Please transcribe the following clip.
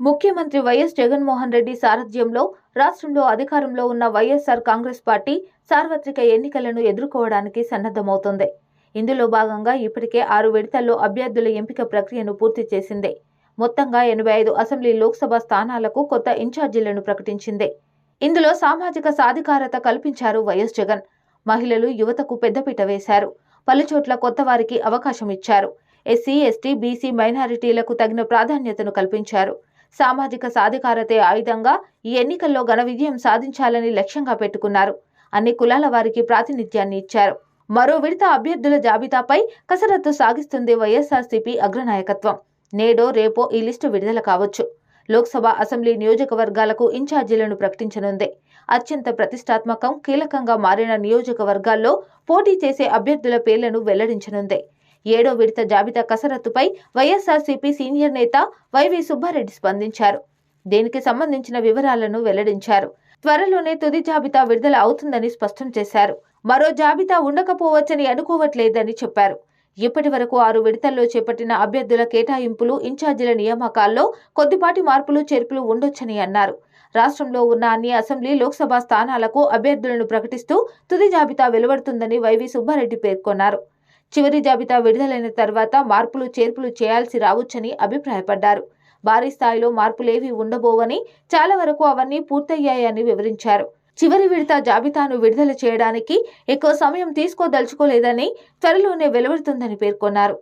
ముఖ్యమంత్రి వైఎస్ జగన్మోహన్ రెడ్డి సారథ్యంలో రాష్ట్రంలో అధికారంలో ఉన్న వైఎస్ఆర్ కాంగ్రెస్ పార్టీ సార్వత్రిక ఎన్నికలను ఎదుర్కోవడానికి సన్నద్ధమవుతోంది. ఇందులో భాగంగా ఇప్పటికే ఆరు విడతల్లో అభ్యర్థుల ఎంపిక ప్రక్రియను పూర్తి చేసింది. మొత్తంగా ఎనభై ఐదు అసెంబ్లీ లోక్సభ స్థానాలకు కొత్త ఇన్ఛార్జీలను ప్రకటించింది. ఇందులో సామాజిక సాధికారత కల్పించారు వైఎస్ జగన్. మహిళలు యువతకు పెద్దపీట వేశారు. పలుచోట్ల కొత్త వారికి అవకాశం ఇచ్చారు. ఎస్సీ ఎస్టీ బీసీ మైనారిటీలకు తగిన ప్రాధాన్యతను కల్పించారు. సామాజిక సాధికారతే ఆయుధంగా ఈ ఎన్నికల్లో ఘన విజయం సాధించాలని లక్ష్యంగా పెట్టుకున్నారు. అన్ని కులాల వారికి ప్రాతినిధ్యాన్ని ఇచ్చారు. మరో విడత అభ్యర్థుల జాబితాపై కసరత్తు సాగిస్తుంది వైఎస్ఆర్సీపీ అగ్రనాయకత్వం. నేడో రేపో ఈ లిస్టు విడుదల కావచ్చు. లోక్సభ అసెంబ్లీ నియోజకవర్గాలకు ఇన్ఛార్జీలను ప్రకటించనుంది. అత్యంత ప్రతిష్టాత్మకం కీలకంగా మారిన నియోజకవర్గాల్లో పోటీ చేసే అభ్యర్థుల పేర్లను వెల్లడించనుంది. ఏడో విడత జాబితా కసరత్తుపై వైఎస్ఆర్సీపీ సీనియర్ నేత వైవి సుబ్బారెడ్డి స్పందించారు. దీనికి సంబంధించిన వివరాలను వెల్లడించారు. త్వరలోనే తుది జాబితా విడుదల అవుతుందని స్పష్టం చేశారు. మరో జాబితా ఉండకపోవచ్చని అనుకోవట్లేదని చెప్పారు. ఇప్పటి వరకు ఆరు విడతల్లో చేపట్టిన అభ్యర్థుల కేటాయింపులు ఇన్ఛార్జీల నియామకాల్లో కొద్దిపాటి మార్పులు చేర్పులు ఉండొచ్చని అన్నారు. రాష్ట్రంలో ఉన్న అన్ని అసెంబ్లీ లోక్సభ స్థానాలకు అభ్యర్థులను ప్రకటిస్తూ తుది జాబితా వెలువడుతుందని వైవి సుబ్బారెడ్డి పేర్కొన్నారు. చివరి జాబితా విడుదలైన తర్వాత మార్పులు చేర్పులు చేయాల్సి రావచ్చని అభిప్రాయపడ్డారు. భారీ స్థాయిలో మార్పులేవీ ఉండబోవని చాలా వరకు అవన్నీ పూర్తయ్యాయని వివరించారు. చివరి విడత జాబితాను విడుదల చేయడానికి ఎక్కువ సమయం తీసుకోదలుచుకోలేదని త్వరలోనే వెలువడుతుందని పేర్కొన్నారు.